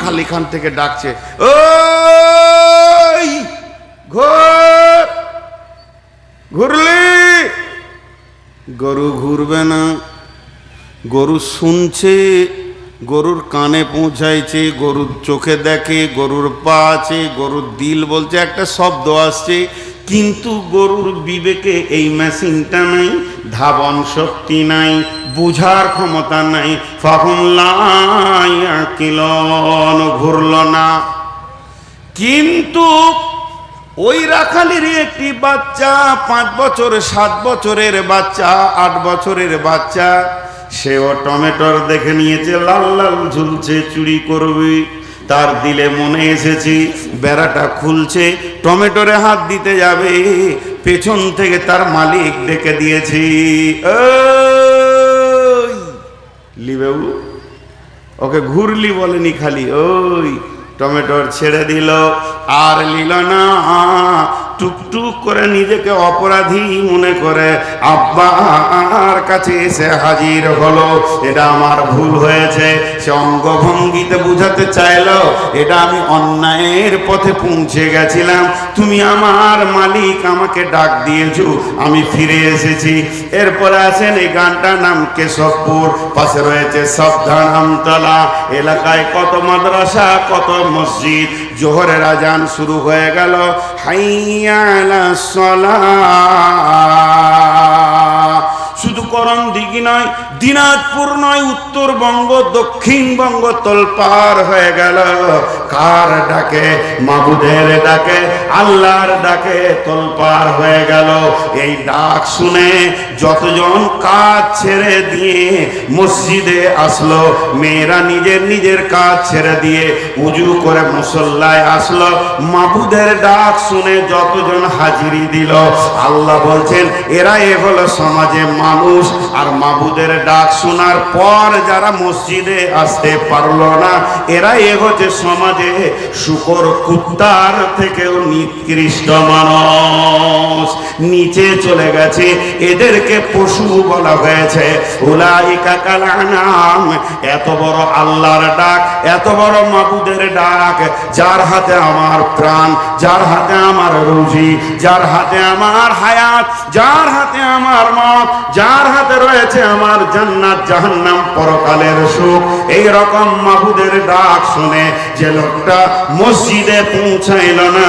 রাখাল এখান থেকে ডাকছে ও ঘোর, ঘুরলি? গরু ঘুরবে না, গরু শুনছে, গরুর কানে পৌঁছাইছে, গরুর চোখে দেখে, গরুর পা আছে, গরুর দিল বলছে, একটা শব্দ আসছে কিন্তু গরুর বিবেকে এই মেশিনটা নাই, ধাবন শক্তি নাই, বুঝার ক্ষমতা নাই। ফখন কিলন ঘুরল না। কিন্তু ওই রাখালেরই একটি বাচ্চা, পাঁচ বছর, সাত বছরের বাচ্চা, আট বছরের বাচ্চা, সেও টমেটোর দেখে নিয়েছে, লাল লাল ঝুলছে, চুরি করবে। তার দিলে মনে এসেছি, বেড়াটা খুলছে, টমেটোরে হাত দিতে যাবে, পেছন থেকে তার মালিক ডেকে দিয়েছি। লিবে লিবেউ ওকে ঘুরলি বলেনি খালি, ওই, টমেটোর ছেড়ে দিল, আর লিল না। টুকটুক করে নিজেকে অপরাধী মনে করে। আব্বার কাছে এসে হাজির হলো। এটা আমার ভুল হয়েছে। সে অঙ্গভঙ্গিতে বুঝাতে চাইলো, এটা আমি অন্যায়ের পথে পৌঁছে গেছিলাম। তুমি আমার মালিক, আমাকে ডাক দিয়েছ, আমি ফিরে এসেছি। এরপরে আছেন এই গানটার নাম কেশবপুর, পাশে রয়েছে সাবধানামতলা এলাকায় কত মাদ্রাসা, কত মসজিদ, জোহরের আজান শুরু হয়ে গেল। শুধু করম দিঘি নয় দিনাজপুর নয়, উত্তরবঙ্গ, দক্ষিণবঙ্গ তলপার হয়ে গেল। কার ডাকে? মাবুদের ডাকে, আল্লাহর ডাকে তলপার হয়ে গেল। এই ডাক শুনে যতজন কাজ ছেড়ে দিয়ে মসজিদে আসলো, মেয়েরা নিজের নিজের কাজ ছেড়ে দিয়ে উজু করে মুসল্লায় আসলো। মাবুদের ডাক শুনে যতজন হাজিরি দিল, আল্লাহ বলছেন এরা এ হলো সমাজে মানুষ, আর মাবুদের ডাক শোনার পর যারা মসজিদে আসতে পারল না, এরা এ হচ্ছে সমাজে শুকর কুত্তার থেকেও নিকৃষ্ট মানুষ। নিচে চলে গেছে, এদেরকে পশু বলা হয়েছে। উলাইকা কালানাম এত বড় আল্লাহর ডাক, এত বড় মাবুদের ডাক, যার হাতে আমার প্রাণ, যার হাতে আমার রুজি, যার হাতে আমার হায়াত, যার হাতে আমার মত, যার হাতে রয়েছে আমার জান্নাত, জাহান্নাম পরকালের সুখ। এই রকম মাবুদের ডাক শুনে যে লোকটা মসজিদে পৌঁছাইল না,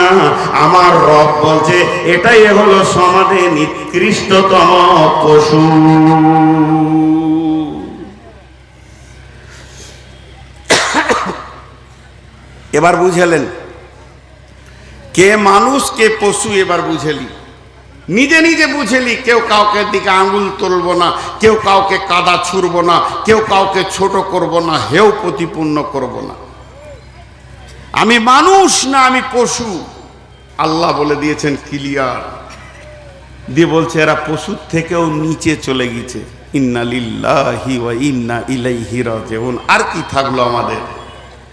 আমার রব বলছে, এটাই হলো সমাজে নিকৃষ্টতম পশু। এবার বুঝেলেন, কে মানুষ কে পশু এবার বুঝেলি? নিজে নিজে বুঝেলি কেউ কাউকে দিকে আঙুল তুলব না, কেউ কাউকে কাদা ছুড়ব না, কেউ কাউকে ছোট করব না, হেও প্রতিপূর্ণ করব না। আমি মানুষ না, আমি পশু। আল্লাহ বলে দিয়েছেন, ক্লিয়ার। দিয়ে বলছে, এরা পশুর থেকেও নিচে চলে গেছে ইন্না লিল্লাহি ইন্না ইলাইহি আর কি থাকল আমাদের?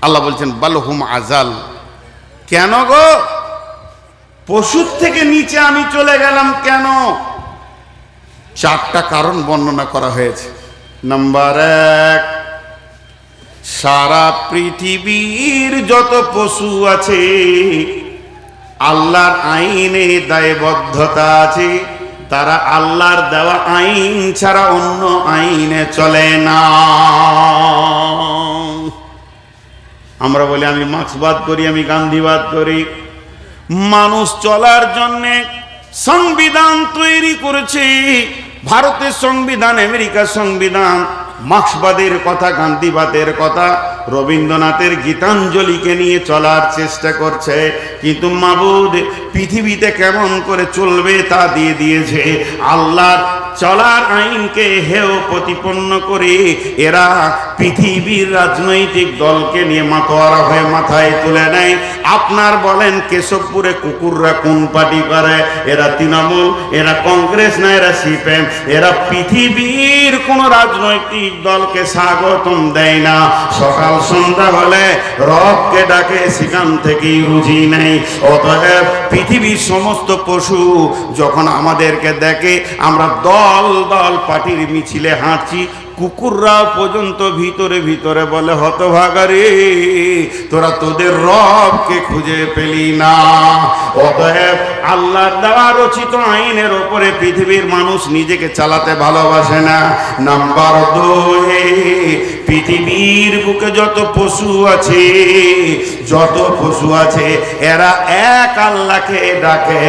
আল্লাহ বলছেন, বালহুম আজাল। কেন গো? পশুর থেকে নিচে আমি চলে গেলাম কেন? চারটা কারণ বর্ণনা করা হয়েছে। নাম্বার এক, সারা পৃথিবীর যত পশু আছে, আল্লাহর আইনে দায়বদ্ধতা আছে, তারা আল্লাহর দেওয়া আইন ছাড়া অন্য আইনে চলে না। আমরা বলি, আমি মার্ক্সবাদ করি, আমি গান্ধীবাদ করি। মানুষ চলার জন্যে সংবিধান তৈরি করেছে। ভারতের সংবিধান আমেরিকার সংবিধান মার্ক্সবাদের কথা গান্ধীবাদের কথা রবীন্দ্রনাথের গীতাঞ্জলিকে নিয়ে চলার চেষ্টা করছে, কিন্তু মাবুদ পৃথিবীতে কেমন করে চলবে তা দিয়ে দিয়েছে। আল্লাহর চলার আইনকে হেও প্রতিপন্ন করে এরা পৃথিবীর রাজনৈতিক দলকে নিয়ে মাতোয়ারা হয়ে মাথায় তুলে নেয়। আপনার বলেন, কেশবপুরে কুকুররা কোন পার্টি করে? এরা তৃণমূল, এরা কংগ্রেস না এরা সিপিএম? এরা পৃথিবীর কোন রাজনৈতিক দলকে স্বাগতম দেয় না। সকাল সন্ধ্যা হলে রবকে ডাকে, সেখান থেকেই রুজি নেই অতএব পৃথিবীর সমস্ত পশু যখন আমাদেরকে দেখে, আমরা দল দল পাটির মিছিলে হাঁটছি কুকুররা পর্যন্ত ভিতরে ভিতরে বলে, হতভাগারে, তোরা তোদের রবকে খুঁজে পেলি না। অতএব আল্লাহর দেওয়া রচিত আইনের ওপরে পৃথিবীর মানুষ নিজেকে চালাতে ভালোবাসে না। নাম্বার দুই, পৃথিবীর বুকে যত পশু আছে, যত পশু আছে, এরা এক আল্লাহকে ডাকে।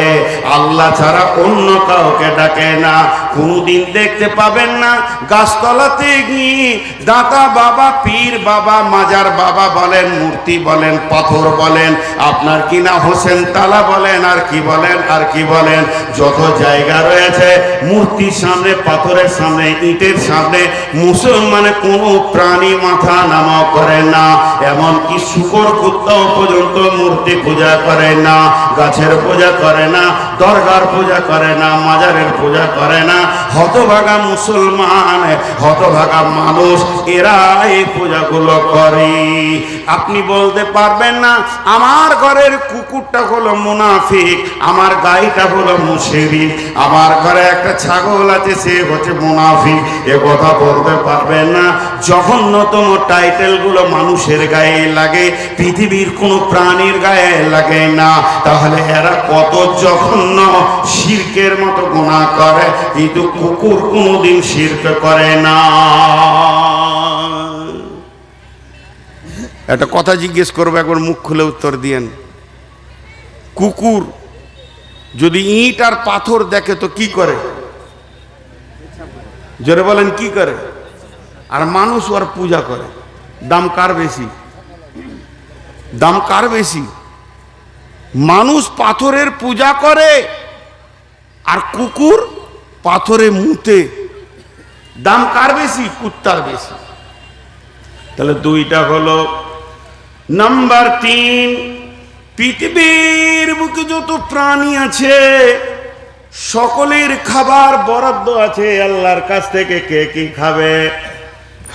আল্লাহ ছাড়া অন্য কাউকে ডাকে না। কোনোদিন দেখতে পাবেন না, গাছতলাতে গিয়ে দাতা বাবা, পীর বাবা, মাজার বাবা বলেন, মূর্তি বলেন, পাথর বলেন, আপনার কি না হোসেন তালা বলেন, আর কি বলেন, আর কি বলেন? যত জায়গা রয়েছে, মূর্তির সামনে, পাথরের সামনে, ইটের সামনে, মুসলমানে কোনো প্রাণী মাথা নামাও করে না। এমনকি শুকর কুত্তাও পর্যন্ত মূর্তি পূজা করে না, গাছের পূজা করে না, দরগার পূজা করে না, মাজারের পূজা করে না। হতভাগা মুসলমান হতভাগা মানুষ এরা এই পূজাগুলো করে। আপনি বলতে পারবেন না, আমার ঘরের কুকুরটা হলো মুনাফিক, আমার গাইটা হলো মুশরিক, আমার ঘরে একটা ছাগল আছে, সে হচ্ছে মুনাফিক। এ কথা বলতে পারবেন না, জঘন্যতম টাইটেলগুলো মানুষের গায়ে লাগে, পৃথিবীর কোনো প্রাণীর গায়ে লাগে না। তাহলে এরা কত জঘন্য শির্কের মতো গুণা করে, কিন্তু কুকুর কোনোদিন শির্ক করে না। একটা কথা জিজ্ঞেস করব, একবার মুখ খুলে উত্তর দিয়েন। কুকুর যদি ইট আর পাথর দেখে তো কি করে? জোরে বলেন, কি করে? আর মানুষ ওর পূজা করে। দাম কার বেশি? দাম কার বেশি? মানুষ পাথরের পূজা করে আর কুকুর পাথরে মুতে। দাম কার বেশি? কুত্তার বেশি। তাহলে দুইটা হলো, নাম্বার তিন, পৃথিবীর বুকে যত প্রাণী আছে, সকলের খাবার বরাদ্দ আছে। আল্লাহর কাছ থেকে কে কি খাবে?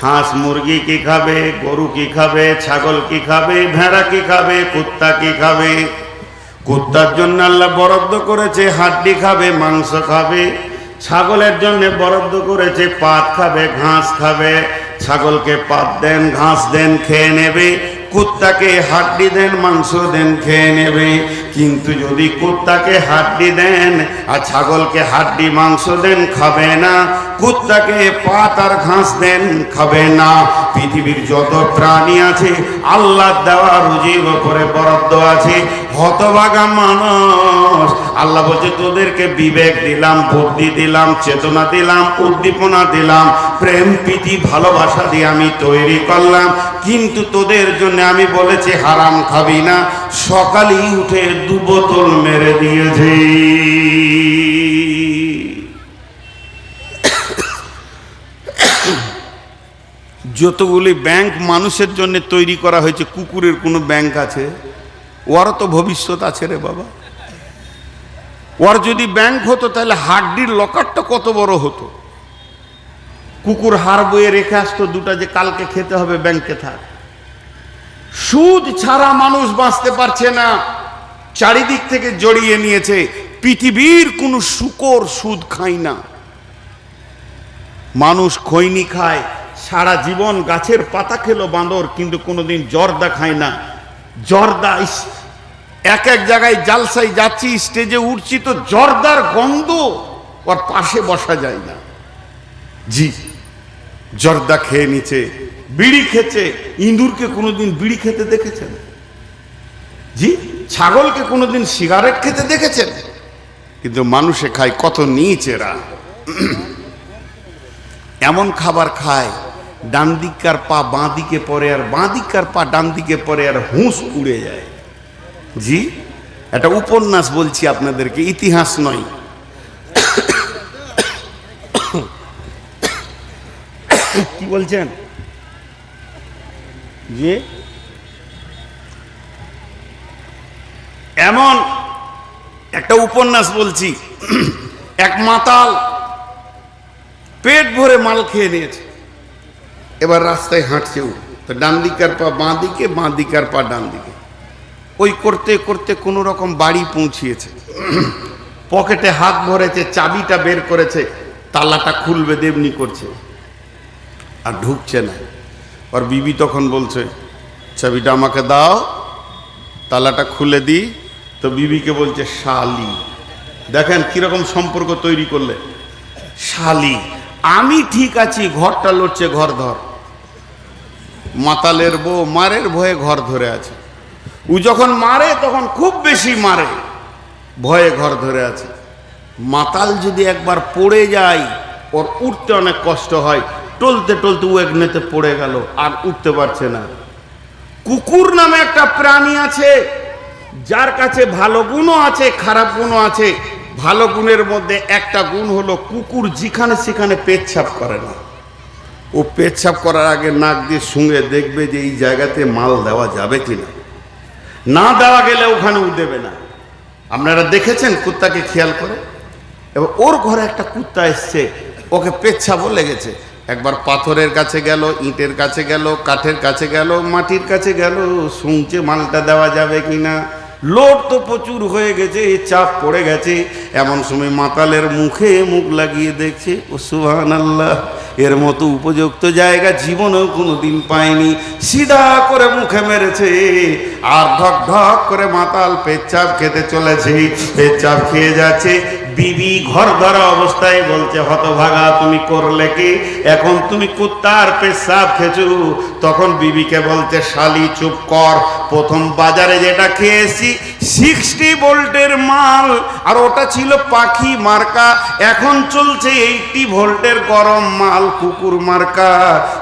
হাঁস মুরগি কি খাবে? গরু কি খাবে? ছাগল কি খাবে? ভেড়া কি খাবে? কুত্তা কি খাবে? কুত্তার জন্য আল্লাহ বরাদ্দ করেছে, হাড্ডি খাবে, মাংস খাবে। ছাগলের জন্য বরাদ্দ করেছে, পাত খাবে, ঘাস খাবে। ছাগলকে পাত দেন, ঘাস দেন, খেয়ে নেবে। কুত্তাকে হাড্ডি দেন, মাংস দেন, খেয়ে নেবে। কিন্তু যদি কুত্তাকে হাড্ডি দেন আর ছাগলকে হাড্ডি, মাংস দেন, খাবে না। কুত্তাকে পাত আর ঘাস দেন, খাবে না। পৃথিবীর যত প্রাণী আছে, আল্লাহ দেওয়া রুজির ওপরে বরাদ্দ আছে। হতভাগা মানুষ, আল্লাহ বলছে, তোদেরকে বিবেক দিলাম, বুদ্ধি দিলাম, চেতনা দিলাম, উদ্দীপনা দিলাম, প্রেম, প্রীতি, ভালোবাসা দিয়ে আমি তৈরি করলাম। কিন্তু তোদের জন্য আমি বলেছি, হারাম খাবি না। সকালেই উঠে দু বোতল মেরে দিয়েছে। যতগুলি ব্যাংক মানুষের জন্য তৈরি করা হয়েছে, কুকুরের কোনো ব্যাংক আছে? ওরও তো ভবিষ্যৎ আছে রে বাবা। ওর যদি ব্যাংক হতো, তাহলে হাড্ডির লকারটা কত বড় হতো? কুকুর হার বয়ে রেখে আসতো দুটা যে কালকে খেতে হবে ব্যাংকে থাক। সুদ ছাড়া মানুষ বাঁচতে পারছে না। চারিদিক থেকে জড়িয়ে নিয়েছে। পৃথিবীর কোনো শুকর সুদ খায় না। মানুষ খৈনি খায় সারা জীবন গাছের পাতা খেলো বাঁদর, কিন্তু কোনোদিন জর্দা খায় না। জর্দা এক এক জায়গায় জালসাই যাচ্ছি, স্টেজে উঠছি, তো জর্দার গন্ধ ওর পাশে বসা যায় না। জি, জর্দা খেয়ে নিচে, বিড়ি খেছে ইঁদুরকে কোনোদিন বিড়ি খেতে দেখেছেন? জি, ছাগলকে কোনোদিন সিগারেট খেতে দেখেছেন? কিন্তু মানুষে খায় কত নিচেরা। এমন খাবার খায় ডান দিককার পা বাঁ দিকে পড়ে আর বাঁ দিককার পা ডান দিকে পড়ে আর হুঁস উড়ে যায়। জি, একটা উপন্যাস বলছি আপনাদেরকে, ইতিহাস নয়। কি বলছেন? যে এমন একটা উপন্যাস বলছি, এক মাতাল পেট ভরে মাল খেয়ে নিয়েছে। এবার রাস্তায় হাঁটছে ও। তো ডান দিকার পা, বাঁ দিকে, বাঁ দিকার পা, ডান দিকে। ওই করতে করতে কোনো রকম বাড়ি পৌঁছিয়েছে। পকেটে হাত ভরেছে, চাবিটা বের করেছে, তালাটা খুলবে দেবনি করছে। আর ঢুকছে না। আর বিবি তখন বলছে, চাবিটা আমাকে দাও, তালাটা খুলে দিই তো বিবিকে বলছে, শালি। দেখেন কীরকম সম্পর্ক তৈরি করলে। শালি, আমি ঠিক আছি, ঘরটা লড়ছে, ঘর ধর। মাতালের বউ মারের ভয়ে ঘর ধরে আছে। ও যখন মারে, তখন খুব বেশি মারে, ভয়ে ঘর ধরে আছে। মাতাল যদি একবার পড়ে যায়, ওর উঠতে অনেক কষ্ট হয়। টলতে টলতে ও একনেতে পড়ে গেল, আর উঠতে পারছে না। কুকুর নামে একটা প্রাণী আছে, যার কাছে ভালো গুণও আছে, খারাপ গুণও আছে। ভালো গুণের মধ্যে একটা গুণ হলো কুকুর যেখানে সেখানে পেচ্ছাপ করে না। ও পেচ্ছাপ করার আগে নাক দিয়ে শুঙে দেখবে যে এই জায়গাতে মাল দেওয়া যাবে কি না না দেওয়া গেলে ওখানে ও দেবে না। আপনারা দেখেছেন কুত্তাকে খেয়াল করে? এবার ওর ঘরে একটা কুত্তা এসছে, ওকে পেচ্ছাপও লেগেছে। একবার পাথরের কাছে গেল, ইটের কাছে গেল, কাঠের কাছে গেল, মাটির কাছে গেল, শুনছে মালটা দেওয়া যাবে কি না লোড তো প্রচুর হয়ে গেছে, চাপ পড়ে গেছে। এমন সময় মাতালের মুখে মুখ লাগিয়ে দেখছে, ও সুহান আল্লাহ এর মতো উপযুক্ত জায়গা জীবনেও কোনো দিন পায়নি সিধা করে মুখে মেরেছে, আর ঢক ঢক করে মাতাল পেচ্ছাপ খেতে চলেছে। পেচ্ছাপ খেয়ে যাচ্ছে বিবি ঘর ধরা অবস্থায় বলছে, হতভাগা, তুমি করলে কি? এখন তুমি কুত্তার পেশাব খেছু। তখন বিবিকে বলছে, শালি, চুপ কর। প্রথম বাজারে যেটা খেয়েছি, সিক্সটি ভোল্টের মাল, আর ওটা ছিল পাখি মার্কা। এখন চলছে এইটি ভোল্টের গরম মাল, কুকুর মার্কা।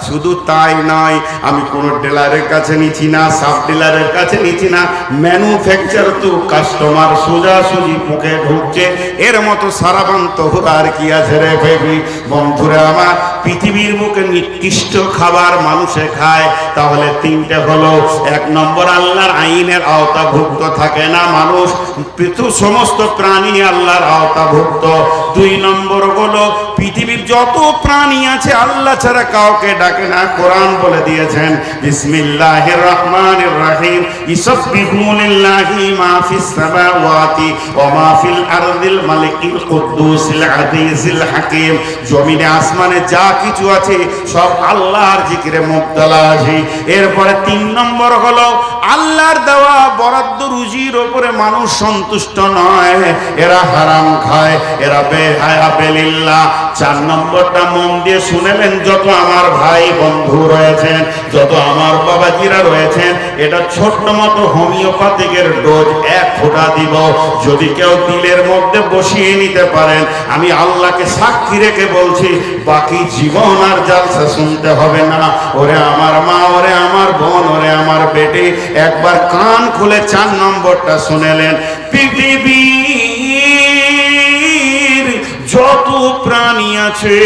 শুধু তাই নয়, আমি কোনো ডিলারের কাছে নিচ্ছি না, সাব ডিলারের কাছে নিচ্ছি না। ম্যানুফ্যাকচার তো কাস্টমার সোজাসুজি মুখে ঢুকছে। এর মতো সারাবান্ত আর কি আছে রে বেবি? বন্ধুরা আমার, পৃথিবীর বুকে নিকৃষ্ট খাবার মানুষে খায়, তাহলে তিনটে হলো, এক নম্বর আল্লাহর আইনের আওতাভুক্ত থাকে না মানুষ, পৃথু সমস্ত প্রাণী আল্লাহর আওতাভুক্ত। দুই নম্বর হলো পৃথিবীর যত প্রাণী আছে, আল্লাহ ছাড়া কাউকে ডাকে না। কোরআন বলে দিয়েছেন, বিসমিল্লাহির রহমানির রহিম ইসাব্বিহু লিল্লাহি মা ফিস সামাওয়াতি ওয়া মা ফিল আরদিল মালিকিল কুদ্দুসিল আজিজিল হাকিম। জমিনে, আসমানে যা কিছু আছে, সব আল্লাহর জিকিরে মুবতালা। আছে এরপরে তিন নম্বর হলো আল্লাহর দেওয়া বরাদ্দ রুজির ওপরে মানুষ সন্তুষ্ট নয়। এরা হারাম খায়, এরা বেহায়া চার নম্বরটা মন দিয়ে শুনেলেন, যত আমার ভাই বন্ধু রয়েছেন, যত আমার বাবাজিরা রয়েছেন, এটা ছোট্ট মতো হোমিওপ্যাথিকের ডোজ এক ফোঁটা দিব। যদি কেউ দিলের মধ্যে বসিয়ে নিতে পারেন, আমি আল্লাহকে সাক্ষী রেখে বলছি, বাকি জীবন আর জালসা শুনতে হবে না। ওরে আমার মা, ওরে আমার বোন, ওরে আমার বেটে একবার কান খুলে চার নম্বরটা শুনেলেন, পৃথিবীর যত প্রাণী আছে,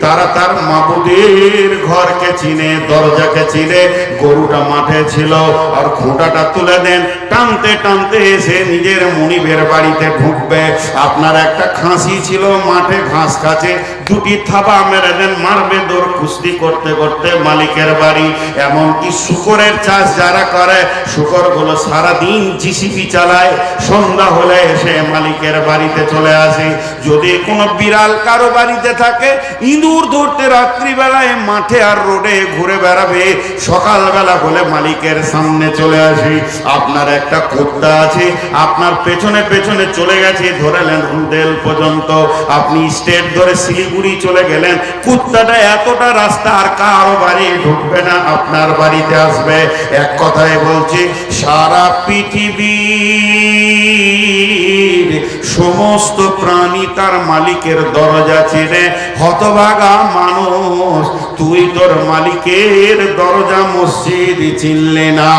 তারা তার মাবুদের ঘরকে চিনে, দরজাকে চিনে, গরুটা মাঠে ছিল, আর খোঁটাটা তুলে দেন। টানতে টানতে এসে নিজের মনিবের বাড়িতে ঢুকবে। আপনার একটা খাসি ছিল, মাঠে ঘাস খাচ্ছে দুটি থাবা মেরে দেন, মারবে দৌড়, কুস্তি করতে করতে মালিকের বাড়ি। এমনকি শুকরের চাষ যারা করে, শুকরগুলো সারাদিন জিসিপি চালায়, সন্ধ্যা হলে এসে মালিকের বাড়িতে চলে আসে। যদি কোনো বিড়াল কারও বাড়িতে থাকে, ইঁদুর ধরতে রাত্রিবেলায় মাঠে আর রোডে ঘুরে বেড়াবে, সকালবেলা হলে মালিকের সামনে চলে আসে। আপনার একটা কুত্তা আছে, আপনার পেছনে পেছনে চলে গেছে ধরেলেন রুদেল পর্যন্ত। আপনি স্টেট ধরে শিলিগুড়ি চলে গেলেন। কুত্তাটা এতটা রাস্তা আর কারও বাড়ি ঢুকবে না, আপনার বাড়িতে আসবে। এক কথায় বলছি, সারা পৃথিবীর সমস্ত প্রাণী তার মালিকের দরজা চিনে। হতভাগা মানুষ, তুই তোর মালিকের দরজা মসজিদ চিনলে না।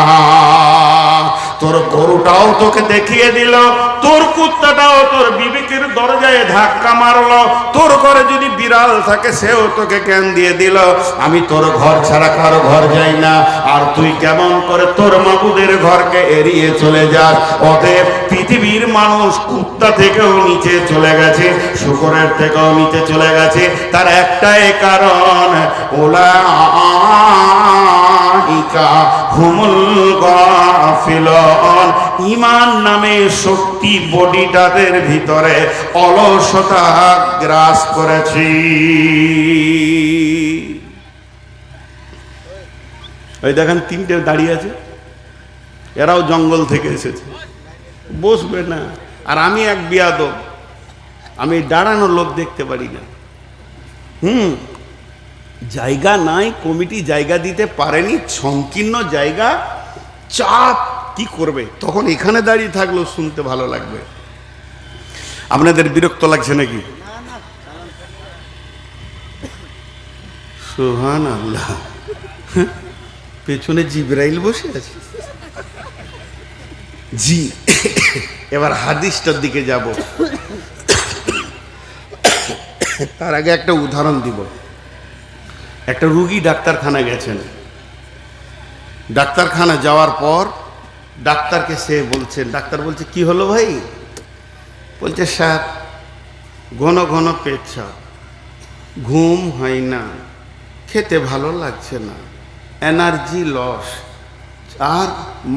তোর গরুটাও তোকে দেখিয়ে দিল। তোর কুত্তাটাও তোর বিবেকের দরজায় ধাক্কা মারলো। তোর ঘরে যদি বিড়াল থাকে, সেও তোকে জ্ঞান দিয়ে দিল? আমি তোর ঘর ছাড়া কারও ঘর যাই না। আর তুই কেমন করে তোর মাবুদের ঘরকে এড়িয়ে চলে যাস? অতএব পৃথিবীর মানুষ কুত্তা থেকেও নিচে চলে গেছে, শুকরের থেকেও নিচে চলে গেছে। তার একটাই কারণ, ওলা ইকা হুমুল গাফিলন। ইমান নামে শক্তি বডিটাদের ভিতরে অলসতা গ্রাস করেছি। ওই দেখেন তিনটে দাঁড়িয়ে আছে। এরাও জঙ্গল থেকে এসেছে। বসবে না। আর আমি এক বিয়াদ আমি দাঁড়ানো লোক দেখতে পারি না। হুম। জায়গা নাই, কমিটি জায়গা দিতে পারেনি, সংকীর্ণ জায়গা, চাপ কি করবে? তখন এখানে দাঁড়িয়ে থাকলেও শুনতে ভালো লাগবে। আপনাদের বিরক্ত লাগছে নাকি? সোহান আল্লাহ পেছনে জিব্রাইল বসে আছে। জি, এবার হাদিসটার দিকে যাব। তার আগে একটা উদাহরণ দিব। একটা রুগী ডাক্তারখানা গেছেন। ডাক্তারখানা যাওয়ার পর ডাক্তারকে সে বলছেন ডাক্তার বলছে, কি হলো ভাই? বলছে, স্যার, ঘন ঘন পেচ্ছাপ ঘুম হয় না, খেতে ভালো লাগছে না, এনার্জি লস, আর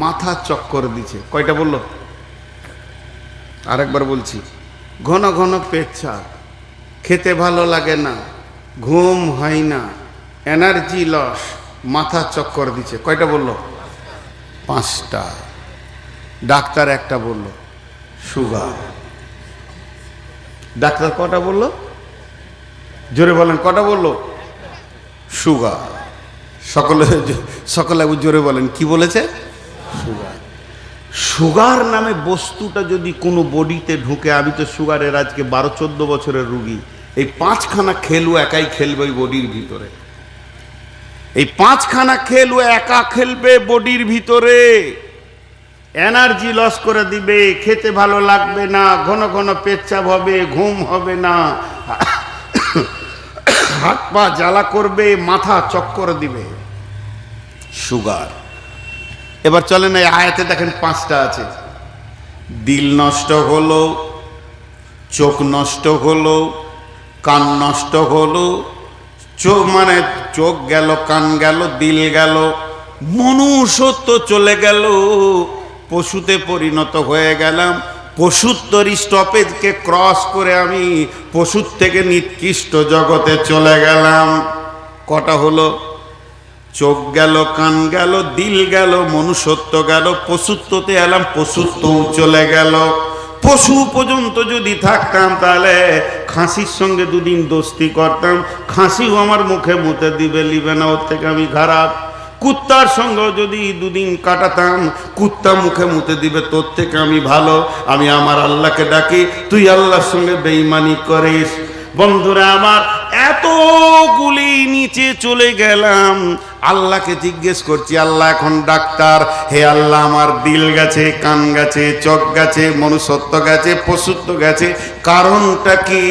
মাথা চক্কর দিছে কয়টা বলল? আরেকবার বলছি, ঘন ঘন পেচ্ছাপ খেতে ভালো লাগে না, ঘুম হয় না এনার্জি লস, মাথা চক্কর দিচ্ছে। কয়টা বলল? পাঁচটা। ডাক্তার একটা বলল, সুগার। ডাক্তার কটা বলল? জোরে বলেন, কটা বলল? সুগার। সকলে সকলে জোরে বলেন, কি বলেছে? সুগার। সুগার নামে বস্তুটা যদি কোনো বডিতে ঢুকে, আমি তো সুগারের আজকে বারো চোদ্দ বছরের রুগী। এই পাঁচখানা খেলু একাই খেলবে ওই বডির ভিতরে। এই পাঁচখানা খেলু একা খেলবে বডির ভিতরে। এনার্জি লস করে দিবে, খেতে ভালো লাগবে না, ঘন ঘন পেচ্ছাপ হবে, ঘুম হবে না। হাত পা জ্বালা করবে, মাথা চক্কর দিবে। সুগার। এবার চলেন এই আয়াতে দেখেন পাঁচটা আছে। দিল নষ্ট হলো, চোখ নষ্ট হলো, কান নষ্ট হলো চোখ মানে চোখ গেল, কান গেল, দিল গেল, মনুষ্যত্ব চলে গেল। পশুতে পরিণত হয়ে গেলাম। পশুত্বর স্টপেজকে ক্রস করে আমি পশুর থেকে নিকৃষ্ট জগতে চলে গেলাম। কটা হলো? চোখ গেল, কান গেল, দিল গেল, মনুষ্যত্ব গেল, পশুত্বতে এলাম, পশুত্বও চলে গেল। পশু পর্যন্ত যদি থাকতাম, তাহলে খাসির সঙ্গে দুদিন দোস্তি করতাম। খাসিও আমার মুখে মুতে দিবে, লিবে না, ওর থেকে আমি খারাপ। কুত্তার সঙ্গেও যদি দুদিন কাটাতাম, কুত্তা মুখে মুতে দিবে, তোর থেকে আমি ভালো। আমি আমার আল্লাহকে ডাকি, তুই আল্লাহর সঙ্গে বেইমানি করিস। বন্ধুরা, আমার এতগুলি নিচে চলে গেলাম। আল্লাহকে জিজ্ঞেস করছি, আল্লাহ এখন ডাক্তার। হে আল্লাহ, আমার দিল গেছে, কান গেছে, চোখ গেছে, মনুষ্যত্ব গেছে, পশুত্ব গেছে। কারণটা কি?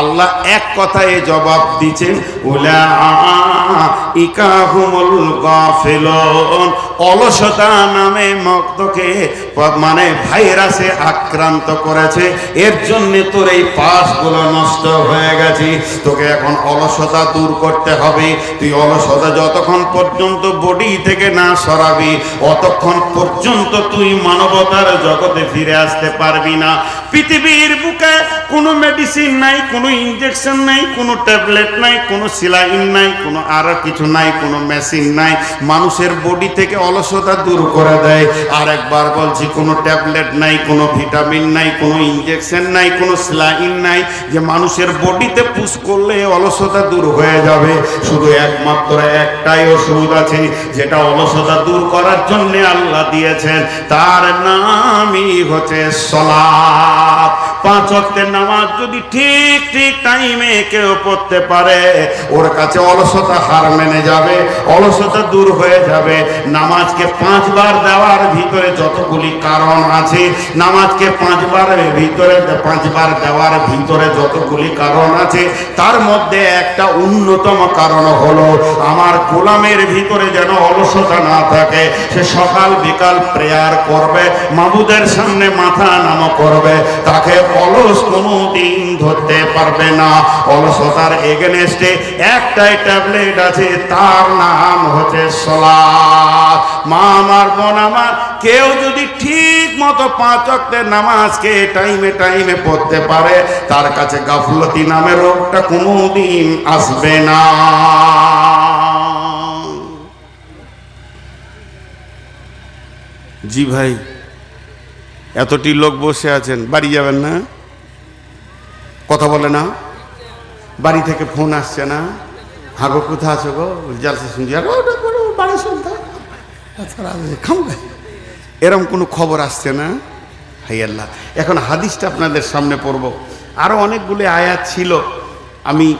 আল্লাহ এক কথায় জবাব দিচ্ছেন অলসতা নামে মক্তকে মানে ভাইরাসে আক্রান্ত করেছে। এর জন্য তোর এই পাশগুলো নষ্ট হয়ে গেছে। তোকে এখন অলসতা দূর করতে হবে। তুই অলসতা যতক্ষণ পর্যন্ত বডি থেকে না সরাবি, অতক্ষণ পর্যন্ত তুই মানবতার জগতে ফিরে আসতে পারবি না। পৃথিবীর বুকে কোনো মেডিসিন নাই, কোনো ইঞ্জেকশন নাই, কোনো ট্যাবলেট নাই, কোনো সিলাইন নাই, কোনো আর কিছু নাই, কোনো মেশিন নাই। মানুষের বডি থেকে অলসতা দূর করে দেয়। আর একবার বলছি, কোনো ট্যাবলেট নাই, কোনো ভিটামিন নাই, কোনো ইঞ্জেকশন নাই, কোনো স্লাইন নাই। যে মানুষের বডিতে পুশ করলে অলসতা দূর হয়ে যাবে। শুধু একমাত্র একটাই ওষুধ আছে যেটা অলসতা দূর করার জন্য আল্লাহ দিয়েছেন তার নামই হচ্ছে সলাপ পাঁচ অক্টের নামাজ যদি ঠিক ঠিক টাইমে কেউ পড়তে পারে, ওর কাছে অলসতা হার মেনে যাবে, অলসতা দূর হয়ে যাবে। নামাজকে পাঁচবার দেওয়ার ভিতরে যতগুলি কারণ আছে, নামাজকে পাঁচবারের ভিতরে, পাঁচবার দেওয়ার ভিতরে যতগুলি কারণ আছে, তার মধ্যে একটা অন্যতম কারণ হলো, আমার গোলামের ভিতরে যেন অলসতা না থাকে, সে সকাল বিকাল প্রেয়ার করবে, মাবুদের সামনে মাথা নাম করবে, তাকে অলস কোনো ধরতে পারবে না। অলসতার এগেনেস্টে একটাই ট্যাবলেট আছে, তার নাম হচ্ছে সলাৎ। মা আমার বোন আমার, কেউ যদি ঠিক মতো পাঁচ অক্টের নামাজকে টাইমে টাইমে পড়তে পারে, তার কাছে গাফলতি নামে রোগটা কোনোদিন আসবে না। জি ভাই। এতটি লোক বসে আছেন, বাড়ি যাবেন না? কথা বলে না? বাড়ি থেকে ফোন আসছে না? হাগো কোথা আছো গো? জালসা শুনছি। ওটা এরম কোনো খবর আসছে না? হাই আল্লাহ। এখন হাদিসটা আপনাদের সামনে পড়ব। আরও অনেকগুলি আয়াত ছিল। আমি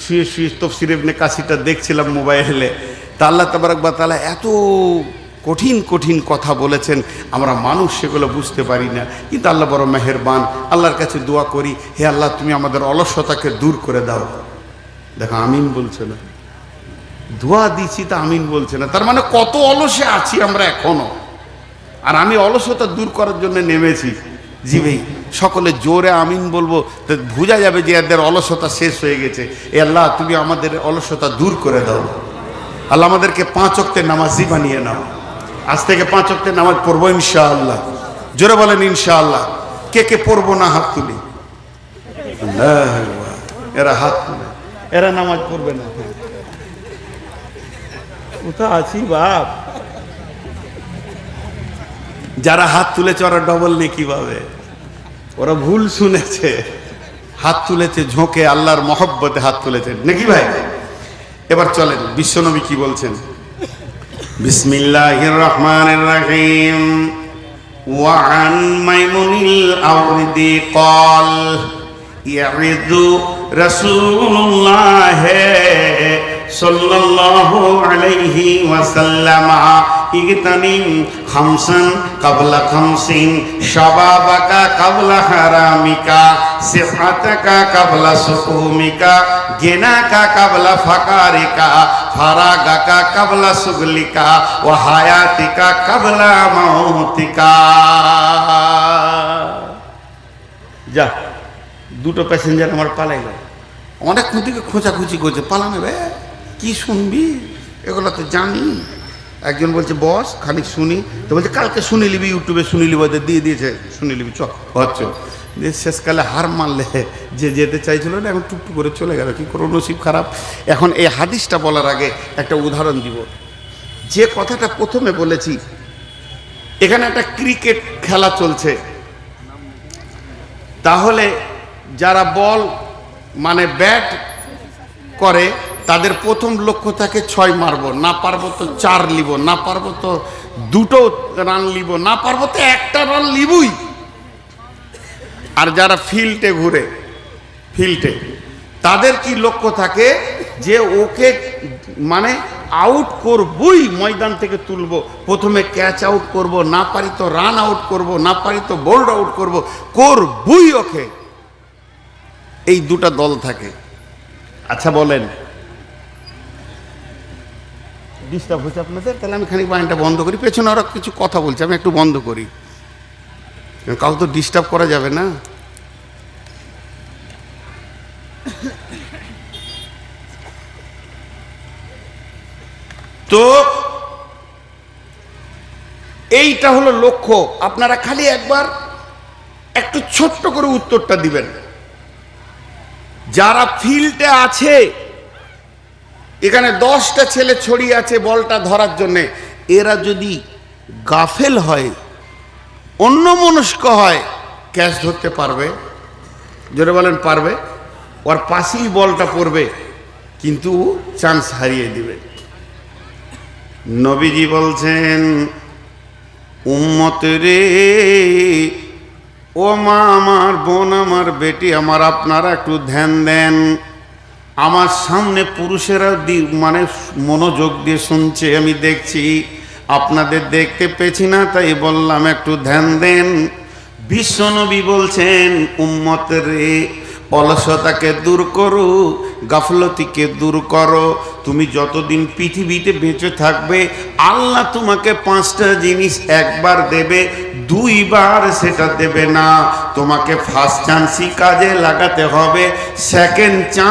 শুয়ে শুয়ে তফসির কাশিটা দেখছিলাম মোবাইলে। তা আল্লাহ তাবারক বা তাআলা এত কঠিন কঠিন কথা বলেছেন। আমরা মানুষ, সেগুলো বুঝতে পারি না। কিন্তু আল্লাহ বড় মেহেরবান। আল্লাহর কাছে দোয়া করি, হে আল্লাহ, তুমি আমাদের অলসতাকে দূর করে দাও। দেখো, আমিন বলছে না। দোয়া দিচ্ছি তা আমিন বলছে না। তার মানে কত অলসে আছি আমরা এখনও। আর আমি অলসতা দূর করার জন্য নেমেছি। জি ভাই, সকলে জোরে আমিন বলব। বোঝা যাবে যে এদের অলসতা শেষ হয়ে গেছে। এ আল্লাহ, তুমি আমাদের অলসতা দূর করে দাও। আল্লাহ, আমাদেরকে পাঁচ অক্টের নামাজি বানিয়ে নাও। আজ থেকে পাঁচ অক্টের নামাজ পড়ব ইনশাআল্লাহ। জোরে বলেন ইনশাআল্লাহ। কে কে পড়ব না হাত তুলি? এরা হাত তুলে। এরা নামাজ পড়বে না। কোথা আছি বাপ? যারা হাত তুলেছে ওরা ডবল নেকি কীভাবে? ওরা ভুল শুনেছে। হাত তুলেছে ঝোঁকে, আল্লাহর মহব্বতে হাত তুলেছে। নাকি ভাই? এবার চলেন, বিশ্বনবী কি বলছেন? بسم الله الرحمن الرحيم وعن ميمون الأرض قال يعظ رسول الله صلى الله عليه وسلم ইগতানিম খামসান কাবলা খামসিন, শাবাবাকা কাবলা হারামিকা, সিহাতাকা কাবলা সুকুমিকা, গেনাকা কাবলা ফাকারিকা, ফারাগাকা কাবলা সুগলিকা ও হায়াতিকা কাবলা মাউতিকা। যা, দুটো প্যাসেঞ্জার আমার পালাই গেল। অনেকক্ষণ থেকে খোঁচাখুচি করছে, পালানো বে, কি শুনবি? এগুলো তো জানি। একজন বলছে বস খানিক শুনি। তো বলছে কালকে শুনে নিবি ইউটিউবে শুনে নিবি ওদের দিয়ে দিয়েছে শুনে নিবি চ হচ্ছে দিয়ে শেষকালে হার মানলে যে যেতে চাইছিল না এখন টুকটু করে চলে গেল। কি করো নসিব খারাপ। এখন এই হাদিসটা বলার আগে একটা উদাহরণ দিব। যে কথাটা প্রথমে বলেছি এখানে একটা ক্রিকেট খেলা চলছে। তাহলে যারা বল মানে ব্যাট করে তাদের প্রথম লক্ষ্য থাকে ছয় মারবো, না পারব তো চার লিব, না পারব তো দুটো রান লিব, না পারব তো একটা রান লিবই। আর যারা ফিল্ডে ঘুরে, ফিল্ডে, তাদের কি লক্ষ্য থাকে? যে ওকে মানে আউট করবই, ময়দান থেকে তুলব। প্রথমে ক্যাচ আউট করব, না পারি তো রান আউট করব, না পারি তো বোল্ড আউট করব, করবই ওকে। এই দুটা দল থাকে। আচ্ছা বলেন। ডিস্টার্ব হচ্ছে আপনাদের? তাহলে আমি খানিক বাহিনটা বন্ধ করি। পেছনে ওরা কিছু কথা বলছে, আমি একটু বন্ধ করি। কাউ তো ডিস্টার্ব করা যাবে না। তো এইটা হলো লক্ষ্য। আপনারা খালি একবার একটু ছোট্ট করে উত্তরটা দিবেন। যারা ফিল্ডে আছে এখানে দশটা ছেলে ছড়িয়ে আছে বলটা ধরার জন্যে। এরা যদি গাফেল হয়, অন্য মনস্ক হয়, ক্যাচ ধরতে পারবে। জোরে বলেন, পারবে। ওর পাশেই বলটা পড়বে, কিন্তু চান্স হারিয়ে দিবে। নবীজি বলছেন উম্মত রে, ও মা, আমার বোন, আমার বেটি, আমার আপনারা একটু ধ্যান দেন। আমার সামনে পুরুষেরা মানে মনোযোগ দিয়ে শুনছে, আমি দেখছি। আপনাদের দেখতে পেছি না, তাই বললাম, একটু ধ্যান দেন। বিশ্বনবী বলছেন, উম্মত রে, অলসতাকে দূর করো, গাফলতিকে দূর করো। তুমি যতদিন পৃথিবীতে বেঁচে থাকবে, আল্লাহ তোমাকে পাঁচটা জিনিস একবার দেবে, দুইবার সেটা দেবে না। তোমাকে ফার্স্ট চান্সই কাজে লাগাতে হবে সেকেন্ড চান্স